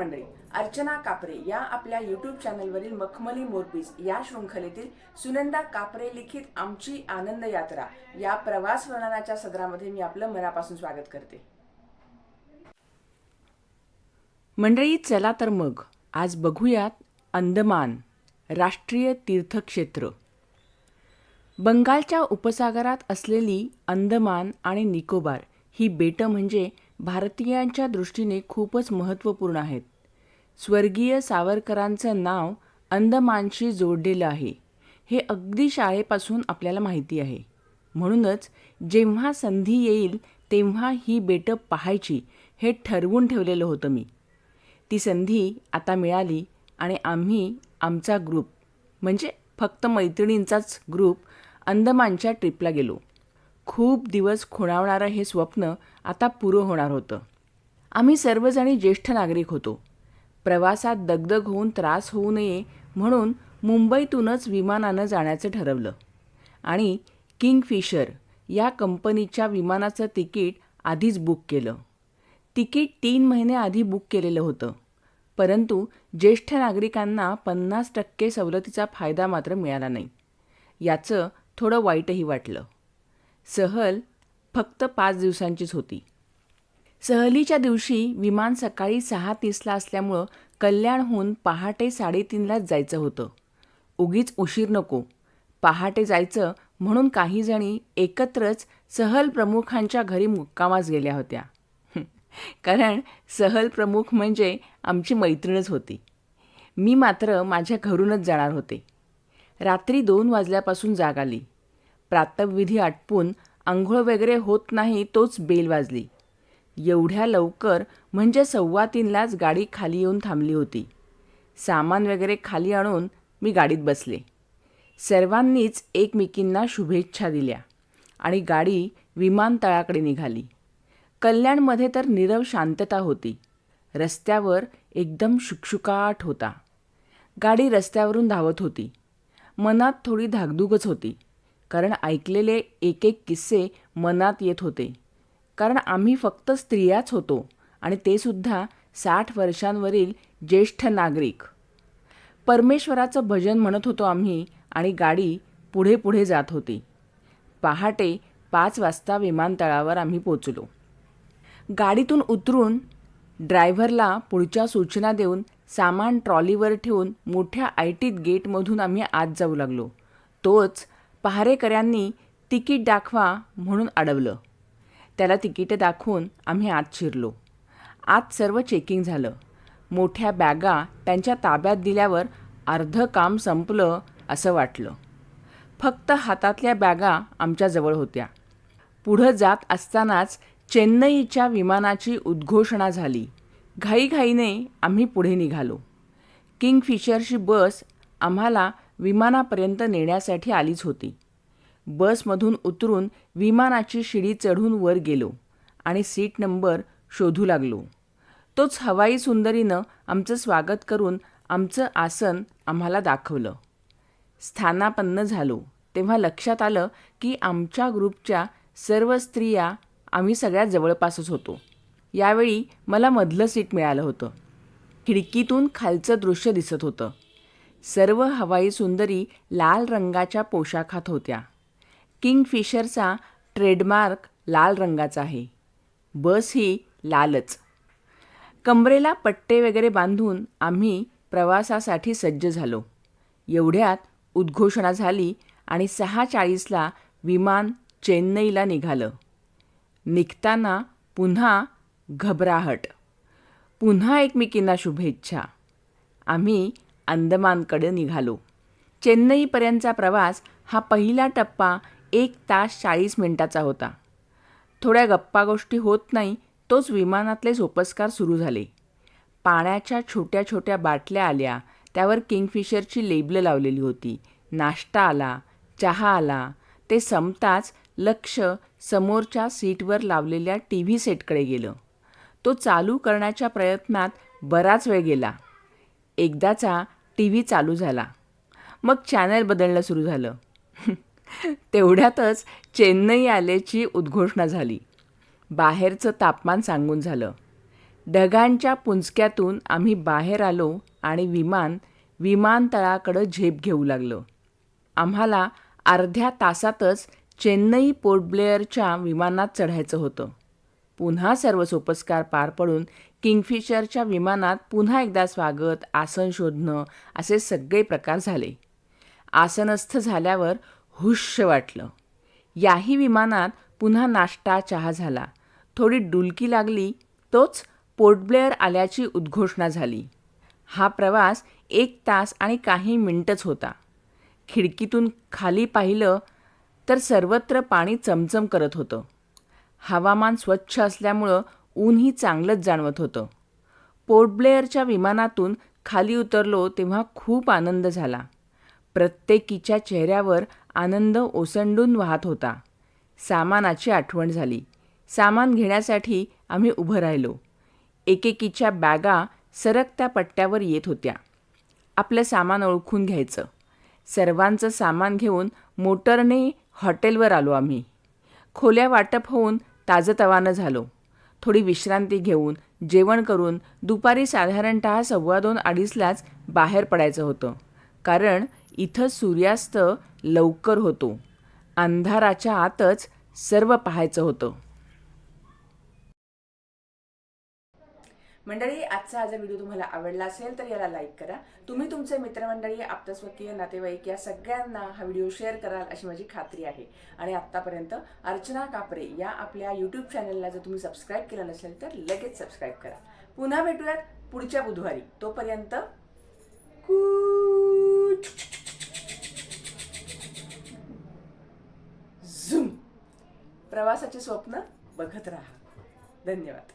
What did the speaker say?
मंडळी अर्चना कापरे या आपल्या यूट्यूब चॅनलवरील मखमली मोरपीस या शृंखलेतील सुनंदा कापरे लिखित आमची आनंद यात्रा या प्रवास वर्णनाच्या सदरामध्ये मी आपलं मनापासून स्वागत करते. मंडळी चला तर मग आज बघूयात अंदमान राष्ट्रीय तीर्थक्षेत्र. बंगालच्या उपसागरात असलेली अंदमान आणि निकोबार ही बेटं म्हणजे भारतीयांच्या दृष्टीने खूपच महत्त्वपूर्ण आहेत. स्वर्गीय सावरकरांचं नाव अंदमानशी जोडलेलं आहे. हे अगदी शाळेपासून आपल्याला माहिती आहे. म्हणूनच जेव्हा संधी येईल तेव्हा ही बेटं पाहायची हे ठरवून ठेवलेलं होतं मी. ती संधी आता मिळाली आणि आम्ही आमचा ग्रुप म्हणजे फक्त मैत्रिणींचाच ग्रुप अंदमानच्या ट्रिपला गेलो. खूप दिवस खुणावणारं हे स्वप्न आता पुरं होणार होतं. आम्ही सर्वजणी ज्येष्ठ नागरिक होतो. प्रवासात दगदग होऊन त्रास होऊ नये म्हणून मुंबईतूनच विमानानं जाण्याचं ठरवलं. आणि किंगफिशर या कंपनीच्या विमानाचं तिकीट आधीच बुक केलं. तिकीट तीन महिने आधी बुक केलेलं होतं. परंतु ज्येष्ठ नागरिकांना पन्नास टक्के सवलतीचा फायदा मात्र मिळाला नाही. याचं थोडं वाईटही वाटलं. सहल फक्त पाच दिवसांचीच होती. सहलीच्या दिवशी विमान सकाळी सहा तीसला असल्यामुळं कल्याणहून पहाटे साडेतीनलाच जायचं होतं. उगीच उशीर नको. पहाटे जायचं म्हणून काही जणी एकत्रच सहल प्रमुखांच्या घरी मुक्कामास गेल्या होत्या. कारण सहल प्रमुख म्हणजे आमची मैत्रीणच होती. मी मात्र माझ्या घरूनच जाणार होते. रात्री दोन वाजल्यापासून जाग आली. प्रातविधी आटपून आंघोळ वगैरे होत नाही तोच बेल वाजली. एवढ्या लवकर म्हणजे सव्वा तीनलाच गाडी खाली येऊन थांबली होती. सामान वगैरे खाली आणून मी गाडीत बसले. सर्वांनीच एकमेकींना शुभेच्छा दिल्या आणि गाडी विमानतळाकडे निघाली. कल्याणमध्ये तर नीरव शांतता होती. रस्त्यावर एकदम शुकशुकाट होता. गाडी रस्त्यावरून धावत होती. मनात थोडी धाकधूकच होती कारण ऐकलेले एक एक किस्से मनात येत होते. कारण आम्ही फक्त स्त्रियाच होतो आणि ते सुद्धा साठ वर्षांवरील ज्येष्ठ नागरिक. परमेश्वराचं भजन म्हणत होतो आम्ही आणि गाडी पुढे पुढे जात होती. पहाटे पाच वाजता विमानतळावर आम्ही पोचलो. गाडीतून उतरून ड्रायव्हरला पुढच्या सूचना देऊन सामान ट्रॉलीवर ठेवून मोठ्या आयटीत गेटमधून आम्ही आत जाऊ लागलो. तोच पहारेकऱ्यांनी तिकीट दाखवा म्हणून अडवलं. त्याला तिकीटं दाखवून आम्ही आत शिरलो. आत सर्व चेकिंग झालं. मोठ्या बॅगा त्यांच्या ताब्यात दिल्यावर अर्धं काम संपलं असं वाटलं. फक्त हातातल्या बॅगा आमच्याजवळ होत्या. पुढं जात असतानाच चेन्नईच्या विमानाची उद्घोषणा झाली. घाईघाईने आम्ही पुढे निघालो. किंगफिशरची बस आम्हाला विमानापर्यंत नेण्यासाठी आलीच होती. बसमधून उतरून विमानाची शिडी चढून वर गेलो आणि सीट नंबर शोधू लागलो. तोच हवाई सुंदरीनं आमचं स्वागत करून आमचं आसन आम्हाला दाखवलं. स्थानापन्न झालो. तेव्हा लक्षात आलं की आमच्या ग्रुपच्या सर्व स्त्रिया आम्ही सगळ्या जवळपासच होतो. यावेळी मला मधलं सीट मिळालं होतं. खिडकीतून खालचं दृश्य दिसत होतं. सर्व हवाई सुंदरी लाल रंगाच्या पोशाखात होत्या. किंगफिशरचा ट्रेडमार्क लाल रंगाचा आहे. बस ही लालच. कमरेला पट्टे वगैरे बांधून आम्ही प्रवासासाठी सज्ज झालो. एवढ्यात उद्घोषणा झाली आणि सहा चाळीसला विमान चेन्नईला निघालं. निघताना पुन्हा घबराहट. पुन्हा एकमेकींना शुभेच्छा. आम्ही अंदमानकडे निघालो. चेन्नईपर्यंतचा प्रवास हा पहिला टप्पा एक तास चाळीस मिनिटाचा होता. थोड्या गप्पा गोष्टी होत नाही तोच विमानातले सोपस्कार सुरू झाले. पाण्याच्या छोट्या छोट्या बाटल्या आल्या त्यावर किंगफिशरची लेबलं लावलेली होती. नाश्ता आला चहा आला ते संपताच लक्ष समोरच्या सीटवर लावलेल्या टी व्ही सेटकडे गेलं. तो चालू करण्याच्या प्रयत्नात बराच वेळ गेला. एकदाचा टी व्ही चालू झाला. मग चॅनल बदलणं सुरू झालं. तेवढ्यातच चेन्नई आल्याची उद्घोषणा झाली. बाहेरचं तापमान सांगून झालं. ढगांच्या पुंजक्यातून आम्ही बाहेर आलो आणि विमान विमानतळाकडं झेप घेऊ लागलं. आम्हाला अर्ध्या तासातच चेन्नई पोर्ट ब्लेअरच्या विमानात चढायचं होतं. पुन्हा सर्व सोपस्कार पार पडून किंगफिशरच्या विमानात पुन्हा एकदा स्वागत आसन शोधणं असे सगळे प्रकार झाले. आसनस्थ झाल्यावर हुश्य वाटलं. याही विमानात पुन्हा नाश्ता चहा झाला. थोडी डुलकी लागली तोच पोर्ट ब्लेअर आल्याची उद्घोषणा झाली. हा प्रवास एक तास आणि काही मिनटंच होता. खिडकीतून खाली पाहिलं तर सर्वत्र पाणी चमचम करत होतं. हवामान स्वच्छ असल्यामुळं ऊनही चांगलंच जाणवत होतं. पोर्ट ब्लेअरच्या विमानातून खाली उतरलो तेव्हा खूप आनंद झाला. प्रत्येकीच्या चेहऱ्यावर आनंद ओसंडून वाहत होता. सामानाची आठवण झाली. सामान घेण्यासाठी आम्ही उभं राहिलो. एकेकीच्या बॅगा सरकत्या पट्ट्यावर येत होत्या. आपलं सामान ओळखून घ्यायचं. सर्वांचं सामान घेऊन मोटरने हॉटेलवर आलो आम्ही. खोल्या वाटप होऊन ताजतवानं झालो. थोडी विश्रांती घेऊन जेवण करून दुपारी साधारणत सव्वा दोन अडीचलाच बाहेर पडायचं होतं. कारण इथं सूर्यास्त लवकर होतो. अंधाराच्या आतच सर्व पाहायचं होतं. मंडळी आजचा हा जर व्हिडिओ तुम्हाला आवडला असेल तर याला लाईक करा. तुम्ही तुमचे मित्रमंडळी आप्तस्वकीय नातेवाईक या सगळ्यांना हा व्हिडिओ शेअर कराल अशी माझी खात्री आहे. आणि आत्तापर्यंत अर्चना कापरे या आपल्या यूट्यूब चॅनलला जर तुम्ही सबस्क्राईब केलं नसेल तर लगेच सबस्क्राईब करा. पुन्हा भेटूयात पुढच्या बुधवारी. तोपर्यंत कू- प्रवासाची स्वप्न बघत राहा. धन्यवाद.